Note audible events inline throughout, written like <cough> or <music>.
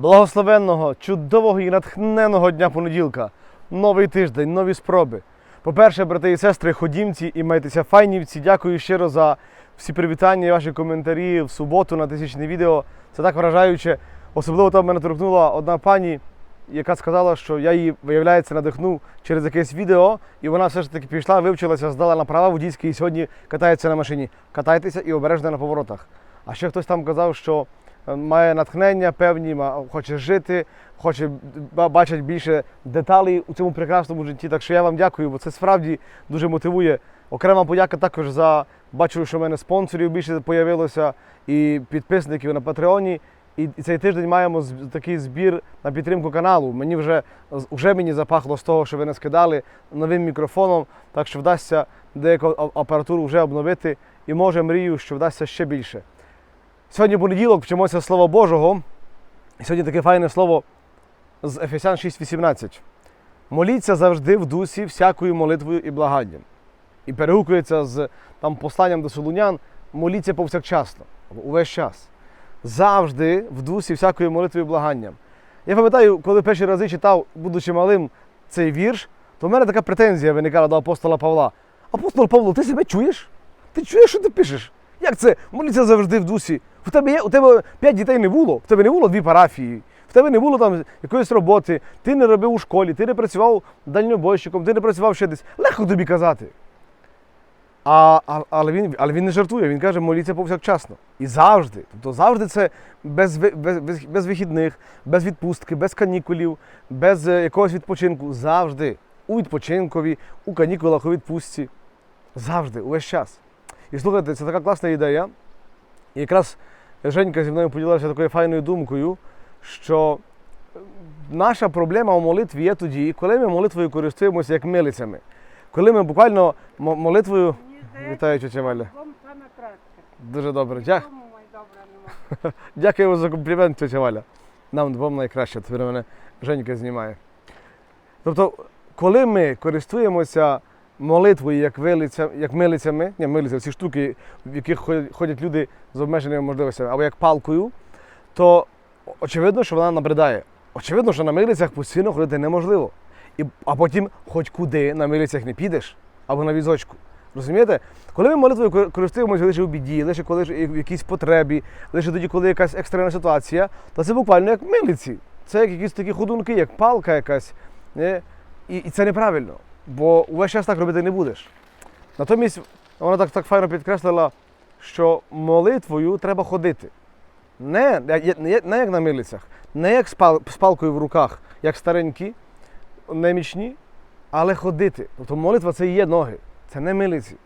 Благословенного, чудового і натхненного дня понеділка. Новий тиждень, нові спроби. По-перше, брати і сестри, ходімці і майтеся файнівці. Дякую щиро за всі привітання і ваші коментарі в суботу на тисячне відео. Це так вражаюче. Особливо там мене торкнула одна пані, яка сказала, що я її, виявляється, надихнув через якесь відео, і вона все ж таки пішла, вивчилася, здала на права водійські і сьогодні катається на машині. Катайтеся і обережно на поворотах. А ще хтось там казав, що має натхнення певні, хоче жити, хоче ба- бачити більше деталей у цьому прекрасному житті. Так що я вам дякую, бо це справді дуже мотивує. Окрема подяка також за бачу, що в мене спонсорів більше з'явилося і підписників на Патреоні. І цей тиждень маємо такий збір на підтримку каналу. Мені вже вже мені запахло з того, що ви не скидали новим мікрофоном, так що вдасться деяку апаратуру вже обновити. І може мрію, що вдасться ще більше. Сьогодні понеділок вчимося Слова Божого. І сьогодні таке файне слово з Ефесян 6.18. Моліться завжди в дусі всякою молитвою і благанням. І перегукується з там посланням до солунян, моліться повсякчасно, увесь час. Завжди в дусі всякою молитвою і благанням. Я пам'ятаю, коли перші рази читав, будучи малим, цей вірш, то в мене така претензія виникала до апостола Павла. Апостол Павло, ти себе чуєш? Ти чуєш, що ти пишеш? Як це? Моліться завжди в дусі. У тебе є, у тебе п'ять дітей не було, в тебе не було дві парафії, в тебе не було там якоїсь роботи, ти не робив у школі, ти не працював дальнобойщиком, ти не працював ще десь. Легко тобі казати. А, а, але, він, але він не жартує, він каже, моліться повсякчасно. І завжди. Тобто завжди це без, без, без, без вихідних, без відпустки, без канікулів, без е, якогось відпочинку. Завжди. У відпочинкові, у канікулах, у відпустці. Завжди, увесь час. І слухайте, це така класна ідея. І якраз Женька зі мною поділилася такою файною думкою, що наша проблема у молитві є тоді, коли ми молитвою користуємося як милицями. Коли ми буквально молитвою. Вітаю, тетя Валя. Дуже добре. Дя... Нема. <laughs> Дякую за комплімент, тетя Валя. Нам двом найкраще, тепер мене Женька знімає. Тобто, коли ми користуємося молитвою як, вилиця, як милицями, ні, милиця, ці штуки, в яких ходять- люди з обмеженими можливостями, або як палкою, то очевидно, що вона набридає. Очевидно, що на милицях постійно ходити неможливо. І, а потім хоч куди на милицях не підеш, або на візочку. Розумієте? Коли ми молитвою користуємося лише у біді, лише коли в якійсь потребі, лише тоді, коли якась екстрена ситуація, то це буквально як милиці. Це як якісь такі ходунки, як палка якась. І, і це неправильно, бо увесь час так робити не будеш. Натомість вона так, так файно підкреслила, що молитвою треба ходити. Не, не, як на милицях, не як з, пал, палкою в руках, як старенькі, немічні, але ходити. Тобто молитва це і є ноги, це не милиці.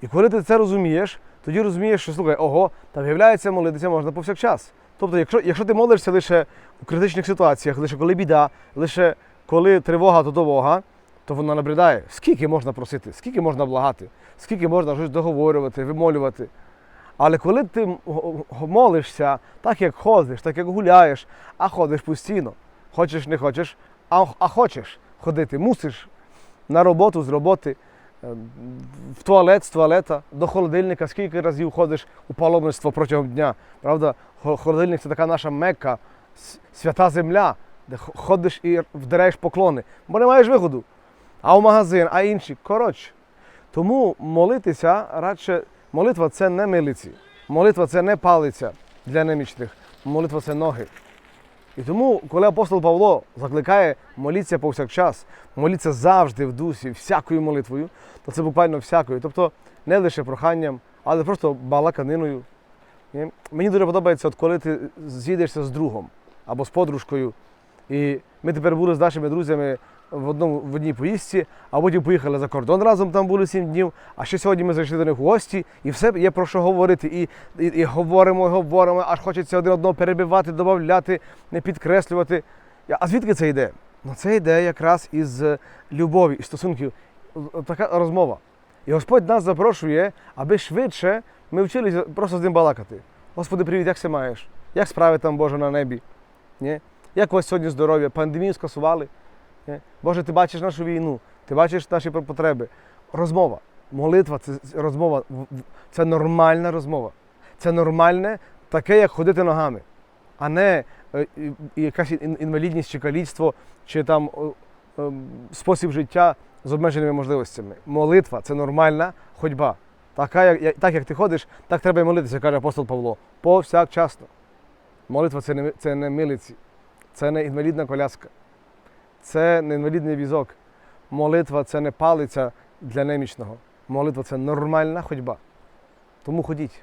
І коли ти це розумієш, тоді розумієш, що слухай, ого, та виявляється, молитися можна повсякчас. Тобто, якщо, якщо ти молишся лише у критичних ситуаціях, лише коли біда, лише коли тривога то тривога, то воно набридає. Скільки можна просити, скільки можна благати, скільки можна щось договорювати, вимолювати. Але коли ти молишся, так як ходиш, так як гуляєш, а ходиш постійно, хочеш не хочеш, а, а хочеш ходити, мусиш на роботу з роботи, е, в туалет з туалета, до холодильника, скільки разів ходиш у паломництво протягом дня. Правда, холодильник це така наша мекка, свята земля, де ходиш і вдираєш поклони, бо не маєш виходу. А в магазин, а інші. Коротше. Тому молитися радше, молитва це не милиці. Молитва це не палиця для немічних. Молитва це ноги. І тому, коли апостол Павло закликає моліться повсякчас, моліться завжди в дусі, всякою молитвою, то це буквально всякою. Тобто не лише проханням, але просто балаканиною. Ні? Мені дуже подобається, от коли ти з'їдешся з другом або з подружкою. І ми тепер були з нашими друзями в, одному, в одній поїздці, а потім поїхали за кордон разом, там були сім днів. А ще сьогодні ми зайшли до них в гості, і все є про що говорити. І, і, і говоримо, і говоримо, аж хочеться один одного перебивати, додати, не підкреслювати. А звідки це йде? Ну це йде якраз із е, любові, із стосунків. Така розмова. І Господь нас запрошує, аби швидше ми вчилися просто з ним балакати. Господи, привіт, як все маєш? Як справи там Боже на небі? Ні? Як у вас сьогодні здоров'я? Пандемію скасували? Ні? Боже, ти бачиш нашу війну, ти бачиш наші потреби. Розмова. Молитва це розмова, це нормальна розмова. Це нормальне, таке, як ходити ногами, а не е, якась інвалідність чи каліцтво, чи там ем, спосіб життя з обмеженими можливостями. Молитва це нормальна ходьба. Така, як- так як ти ходиш, так треба і молитися, каже апостол Павло. Повсякчасно. Молитва це не, це не милиці, це не інвалідна коляска, це не інвалідний візок. Молитва це не палиця для немічного. Молитва це нормальна ходьба. Тому ходіть.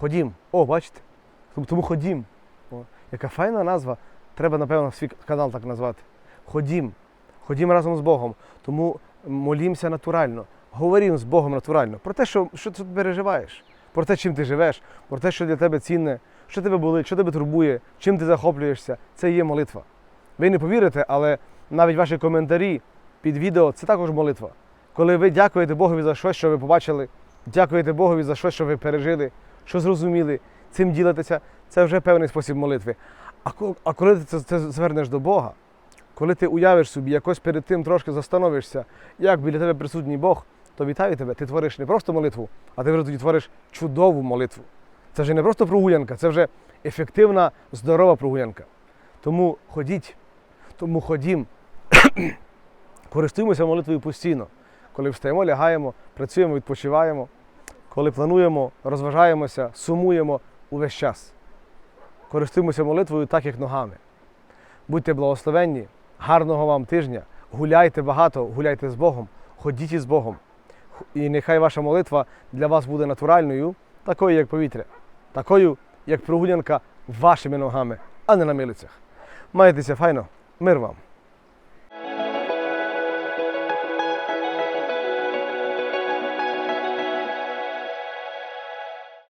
Ходім. О, бачите? Тому- ходім. О, яка файна назва. Треба, напевно, свій канал так назвати. Ходім. Ходім разом з Богом. Тому молімося натурально. Говорім з Богом натурально. Про те, що, що ти переживаєш, про те, чим ти живеш, про те, що для тебе цінне, що тебе болить, що тебе турбує, чим ти захоплюєшся. Це є молитва. Ви не повірите, але навіть ваші коментарі під відео це також молитва. Коли ви дякуєте Богові за щось, що ви побачили, дякуєте Богові за щось, що ви пережили, що зрозуміли, цим ділитеся, це вже певний спосіб молитви. А коли ти це звернеш до Бога, коли ти уявиш собі, якось перед тим трошки застановишся, як біля тебе присутній Бог, то вітаю тебе. Ти твориш не просто молитву, а ти вже тоді твориш чудову молитву. Це вже не просто прогулянка, це вже ефективна, здорова прогулянка. Тому ходіть, тому ходім, <coughs> користуємося молитвою постійно. Коли встаємо, лягаємо, працюємо, відпочиваємо, коли плануємо, розважаємося, сумуємо увесь час. Користуємося молитвою так, як ногами. Будьте благословенні, гарного вам тижня, гуляйте багато, гуляйте з Богом, ходіть із Богом. І нехай ваша молитва для вас буде натуральною, такою, як повітря, такою, як прогулянка вашими ногами, а не на милицях. Майтеся файно, мир вам!